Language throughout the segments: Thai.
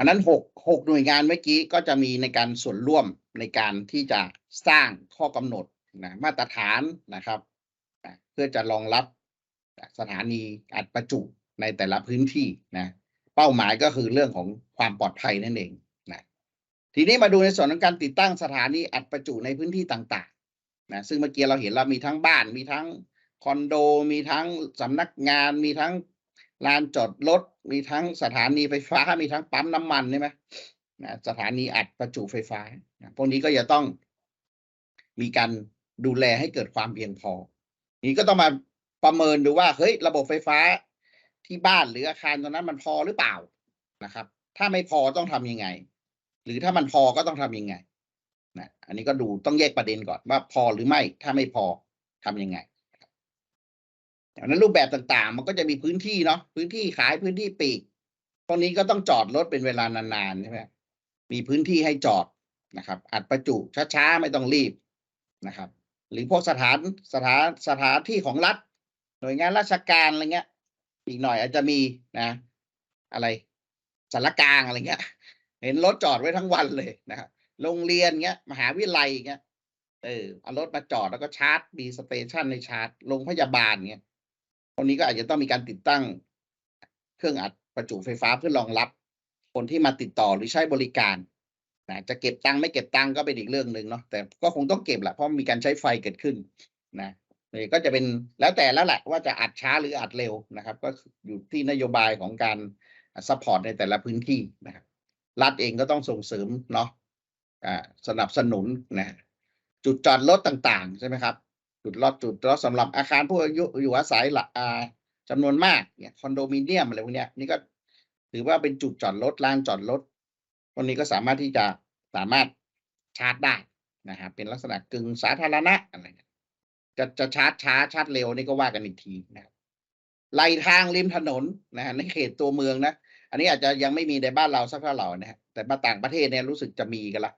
อันนั้นหกหกหน่วยงานเมื่อกี้ก็จะมีในการส่วนร่วมในการที่จะสร้างข้อกำหนดนะมาตรฐานนะครับนะเพื่อจะรองรับสถานีอัดประจุในแต่ละพื้นที่นะเป้าหมายก็คือเรื่องของความปลอดภัยนั่นเองนะทีนี้มาดูในส่วนของการติดตั้งสถานีอัดประจุในพื้นที่ต่างๆนะซึ่งเมื่อกี้เราเห็นเรามีทั้งบ้านมีทั้งคอนโด มีทั้งสำนักงาน มีทั้งลานจอดรถ มีทั้งสถานีไฟฟ้า มีทั้งปั๊มน้ำมันใช่ไหมนะสถานีอัดประจุไฟฟ้าพวกนี้ก็จะต้องมีการดูแลให้เกิดความเพียงพอ นี้ก็ต้องมาประเมินดูว่าเฮ้ยระบบไฟฟ้าที่บ้านหรืออาคารตรงนั้นมันพอหรือเปล่านะครับ ถ้าไม่พอต้องทำยังไง หรือถ้ามันพอก็ต้องทำยังไงนะอันนี้ก็ดูต้องแยกประเด็นก่อนว่าพอหรือไม่ ถ้าไม่พอทำยังไง ดังนั้นรูปแบบต่างๆ มันก็จะมีพื้นที่เนาะพื้นที่ขายพื้นที่ปีก ตรงนี้ก็ต้องจอดรถเป็นเวลานานๆใช่ไหมมีพื้นที่ให้จอดนะครับ อัดประจุช้าๆไม่ต้องรีบนะครับ หรือพวกสถานสถานสถานที่ของรัฐ หน่วยงานราชการอะไรเงี้ย อีกหน่อยอาจจะมีนะ อะไรสารกลางอะไรเงี้ย เห็นรถจอดไว้ทั้งวันเลยนะครับโรงเรียนเงี้ย มหาวิทยาลัยเงี้ยเออเอารถมาจอดแล้วก็ชาร์จมีสเตชันในชาร์จโรงพยาบาลเงี้ย รงนี้ก็อาจจะต้องมีการติดตั้งเครื่องอัดประจุไฟฟ้าเพื่อรองรับ คนที่มาติดต่อหรือใช้บริการนะจะเก็บตังค์ไม่เก็บตังค์ก็เป็นอีกเรื่องหนึ่งเนาะแต่ก็คงต้องเก็บแหละเพราะมีการใช้ไฟเกิดขึ้นนะนี่ก็จะเป็นแล้วแต่แล้วแหละว่าจะอัดช้าหรืออัดเร็วนะครับ ก็อยู่ที่นโยบายของการซัพพอร์ตในแต่ละพื้นที่นะครับรัฐเองก็ต้องส่งเสริมเนาะสนับสนุนนะจุดจอดรถต่างๆ ใช่ไหมครับ จุดรถจุดรถสำหรับอาคารผู้อายุอยู่อาศัยละอาจำนวนมากเนี่ยคอนโดมิเนียมอะไรพวกเนี้ยนี่ก็ถือว่าเป็นจุดจอดรถลานจอดรถพวกนี้ก็สามารถที่จะสามารถชาร์จได้นะครับเป็นลักษณะกึ่งสาธารณะอะไรจะจะชาร์จช้าชาร์จเร็วนี่ก็ว่ากันอีกทีนะครับไหลทางริมถนนนะฮะในเขตตัวเมืองนะ อันนี้อาจจะยังไม่มีในบ้านเราสักเท่าไหร่นะฮะแต่มาต่างประเทศเนี่ยรู้สึกจะมีกันละ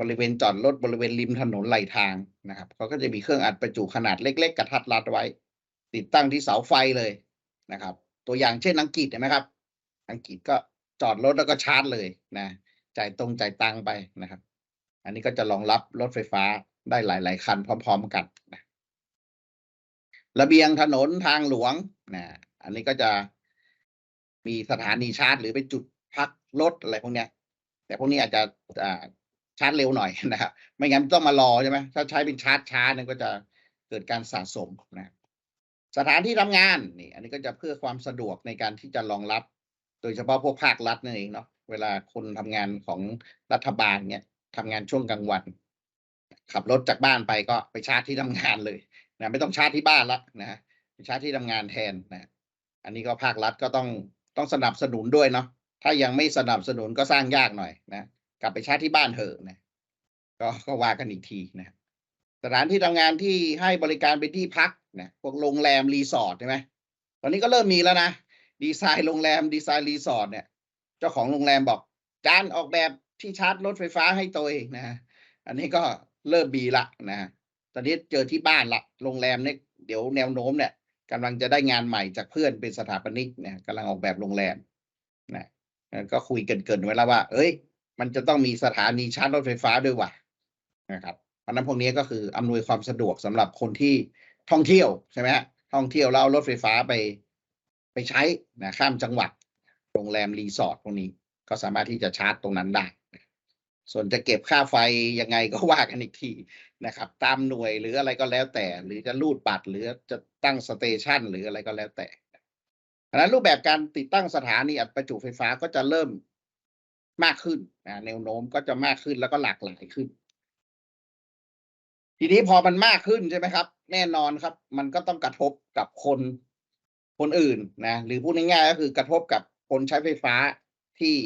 บริเวณจอดรถบริเวณริมถนนไหลทางนะครับเขาก็จะมีเครื่องอัดประจุขนาดเล็ก ๆ กระทัดรัดไว้ ติดตั้งที่เสาไฟเลยนะครับ ตัวอย่างเช่นอังกฤษเห็นไหมครับ อังกฤษก็จอดรถแล้วก็ชาร์จเลยนะจ่ายตรงจ่ายตังไปนะครับ อันนี้ก็จะรองรับรถไฟฟ้าได้หลาย ๆ คันพร้อม ๆ กันนะระเบียงถนนทางหลวงนะอันนี้ก็จะมีสถานีชาร์จ หรือเป็นจุดพักรถอะไรพวกเนี้ย แต่พวกนี้อาจจะ ชาร์จเร็วหน่อยนะครับ ไม่งั้นต้องมารอใช่ไหมถ้าใช้เป็นชาร์จช้าเนี่ยก็จะเกิดการสะสมนะสถานที่ทำงานนี่ อันนี้ก็จะเพื่อความสะดวกในการที่จะรองรับ โดยเฉพาะพวกภาครัฐนั่นเองเนาะเวลาคนทำงานของรัฐบาลเนี่ยทำงานช่วงกลางวัน ขับรถจากบ้านไปก็ไปชาร์จที่ทำงานเลยนะไม่ต้องชาร์จที่บ้านละนะไปชาร์จที่ทำงานแทนนะอันนี้ก็ภาครัฐก็ต้องต้องสนับสนุนด้วยเนาะถ้ายังไม่สนับสนุนก็สร้างยากหน่อยนะ กลับไปชาร์จที่บ้านเถอะนะก็ก็ว่ากันอีกทีนะสถานที่ทำงานที่ให้บริการเป็นที่พักนะพวกโรงแรมรีสอร์ทใช่ไหมตอนนี้ก็เริ่มมีแล้วนะดีไซน์โรงแรมดีไซน์รีสอร์ทเนี่ย เจ้าของโรงแรมบอกจานออกแบบที่ชาร์จรถไฟฟ้าให้ตัวเองนะอันนี้ก็เริ่มมีละนะตอนนี้เจอที่บ้านละโรงแรมเนี่ยเดี๋ยวแนวโน้มเนี่ยกำลังจะได้งานใหม่จากเพื่อนเป็นสถาปนิกเนี่ยกำลังออกแบบโรงแรมนะก็คุยกันเกินไว้แล้วว่า เอ้ย มันจะต้องมีสถานีชาร์จรถไฟฟ้าด้วยว่ะนะครับเพราะนั้นพวกนี้ก็คืออำนวยความสะดวกสำหรับคนที่ท่องเที่ยวใช่ไหมฮะท่องเที่ยวแล้วรถไฟฟ้าไปไปใช้นะข้ามจังหวัด โรงแรมรีสอร์ทพวกนี้ ก็สามารถที่จะชาร์จตรงนั้นได้ ส่วนจะเก็บค่าไฟยังไงก็ว่ากันอีกทีนะครับ ตามหน่วยหรืออะไรก็แล้วแต่ หรือจะรูดบัตรหรือจะตั้งสเตชันหรืออะไรก็แล้วแต่ดังนั้นรูปแบบการติดตั้งสถานีอัดประจุไฟฟ้าก็จะเริ่ม มากขึ้นนะแนวโน้มก็จะมากขึ้นแล้วก็หลากหลายขึ้น ทีนี้พอมันมากขึ้นใช่ไหมครับ แน่นอนครับ มันก็ต้องกระทบกับคนคนอื่นนะหรือพูดง่ายๆก็คือกระทบกับคนใช้ไฟฟ้าที่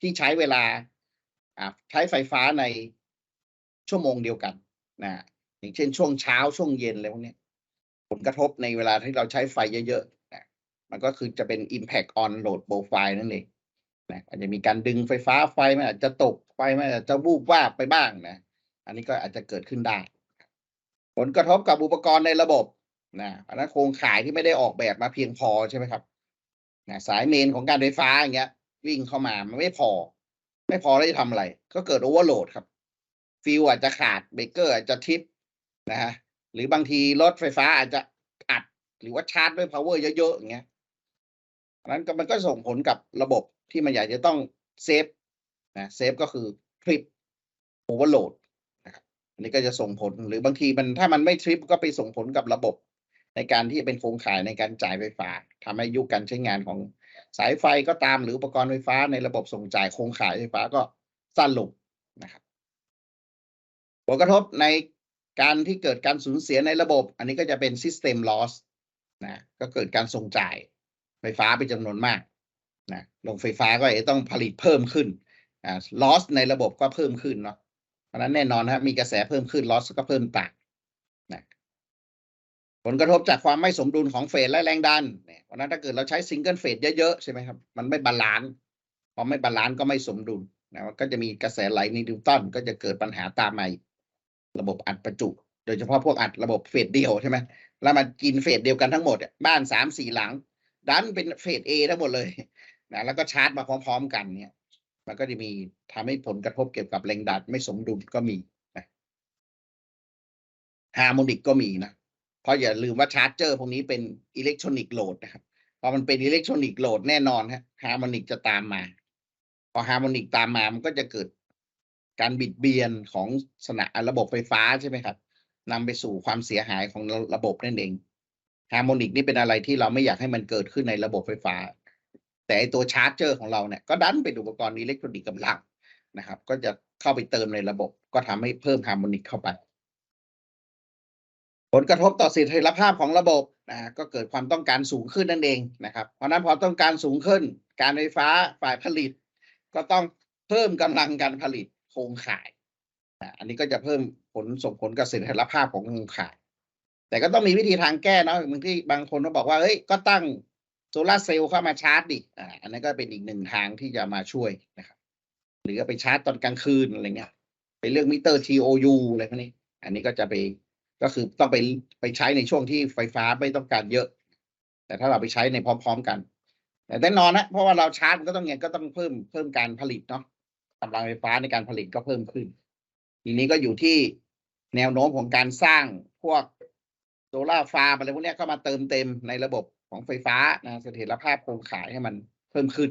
ที่ใช้เวลาใช้ไฟฟ้าในชั่วโมงเดียวกันนะอย่างเช่นช่วงเช้าช่วงเย็นอะไรพวกนี้ผลกระทบในเวลาที่เราใช้ไฟเยอะๆนะมันก็คือจะเป็น impact on load profile นั่นเอง นะอาจจะมีการดึงไฟฟ้าไฟมันอาจจะตกไฟมันอาจจะวูบวาบไปบ้างนะอันนี้ก็อาจจะเกิดขึ้นได้ ผลกระทบกับอุปกรณ์ในระบบนะอันนั้นโครงข่ายที่ไม่ได้ออกแบบมาเพียงพอใช่ไหมครับนะสายเมนของการไฟฟ้าอย่างเงี้ย วิ่งเข้ามามันไม่พอ ไม่พอแล้วจะทำอะไร ก็เกิดโอเวอร์โหลดครับ ฟิวอาจจะขาดเบรกเกอร์อาจจะทิปนะฮะหรือบางทีรถไฟฟ้าอาจจะอัด หรือว่าชาร์จด้วย power เยอะๆอย่างเงี้ยอันนั้นก็มันก็ส่งผลกับระบบ ที่มันอยากจะต้องเซฟนะเซฟก็คือทริปโอเวอร์โหลดนะครับอันนี้ก็จะส่งผลหรือบางทีมันถ้ามันไม่ทริปก็ไปส่งผลกับระบบ ในการที่เป็นโครงข่ายในการจ่ายไฟฟ้าทำให้ยุคการใช้งานของสายไฟก็ตามหรืออุปกรณ์ไฟฟ้าในระบบส่งจ่ายโครงข่ายไฟฟ้าก็สั้นลงนะครับผลกระทบในการที่เกิดการสูญเสียในระบบ อันนี้ก็จะเป็น system loss นะก็เกิดการส่งจ่ายไฟฟ้าเป็นจำนวนมาก นะโรงไฟฟ้าก็จะต้องผลิตเพิ่มขึ้นอ่า loss ในระบบก็เพิ่มขึ้นเนาะเพราะนั้นแน่นอนครับมีกระแสเพิ่มขึ้น loss ก็เพิ่มต่างนะผลกระทบจากความไม่สมดุลของเฟสและแรงดันเนี่ยเพราะนั้นถ้าเกิดเราใช้ซิงเกิลเฟสเยอะๆใช่ไหมครับมันไม่บาลานซ์พอไม่บาลานซ์ก็ไม่สมดุลนะก็จะมีกระแสไหลในนิวตันก็จะเกิดปัญหาตามมาระบบอัดประจุ โดยเฉพาะพวกอัดระบบเฟสเดียวใช่ไหมแล้วมันกินเฟสเดียวกันทั้งหมดบ้านสามสี่หลัง ดันเป็นเฟสเอทั้งหมดเลย นะแล้วก็ชาร์จมาพร้อมๆกันเนี่ย มันก็จะมีทำให้ผลกระทบเกี่ยวกับแรงดันไม่สมดุลก็มีนะฮาร์โมนิกก็มีนะเพราะอย่าลืมว่าชาร์จเจอร์พวกนี้เป็นอิเล็กทรอนิกโหลดนะครับพอมันเป็นอิเล็กทรอนิกโหลดแน่นอนฮะฮาร์โมนิกจะตามมา พอฮาร์โมนิกตามมามันก็จะเกิดการบิดเบียนของสนะระบบไฟฟ้าใช่ไหมครับนำไปสู่ความเสียหายของระบบนั่นเองฮาร์โมนิกนี่เป็นอะไรที่เราไม่อยากให้มันเกิดขึ้นในระบบไฟฟ้า แต่ไอตัวชาร์จเจอร์ของเราเนี่ยก็ดันเป็นอุปกรณ์อิเล็กทรอนิกส์กำลังนะครับ ก็จะเข้าไปเติมในระบบ ก็ทำให้เพิ่มฮาร์โมนิกเข้าไป ผลกระทบต่อเสถียรภาพของระบบนะก็เกิดความต้องการสูงขึ้นนั่นเองนะครับ เพราะนั้นพอต้องการสูงขึ้น การไฟฟ้าฝ่ายผลิต ก็ต้องเพิ่มกำลังการผลิตโครงข่ายอะอันนี้ก็จะเพิ่มผลส่งผลกับเสถียรภาพของโครงข่าย แต่ก็ต้องมีวิธีทางแก้เนาะบางที่บางคนก็บอกว่าเฮ้ยก็ตั้ง โซลาเซลล์เข้ามาชาร์จดิอ่าอันนั้นก็เป็นอีกหนึ่งทางที่จะมาช่วยนะครับ หรือไปชาร์จตอนกลางคืนอะไรเงี้ยไปเรื่องมิเตอร์ TOU อะไรพวกนี้ อันนี้ก็จะไปก็คือต้องไปไปใช้ในช่วงที่ไฟฟ้าไม่ต้องการเยอะ แต่ถ้าเราไปใช้ในพร้อม ๆกัน แต่แน่นอนนะเพราะว่าเราชาร์จมันก็ต้องเงี้ยก็ต้องเพิ่มเพิ่มการผลิตเนาะกำลังไฟฟ้าในการผลิตก็เพิ่มขึ้น ทีนี้ก็อยู่ที่แนวโน้มของการสร้างพวกโซลาร์ฟาร์มอะไรพวกนี้เข้ามาเติมเต็มในระบบ ของไฟฟ้านะเสถียรภาพโครงข่ายให้มันเพิ่มขึ้น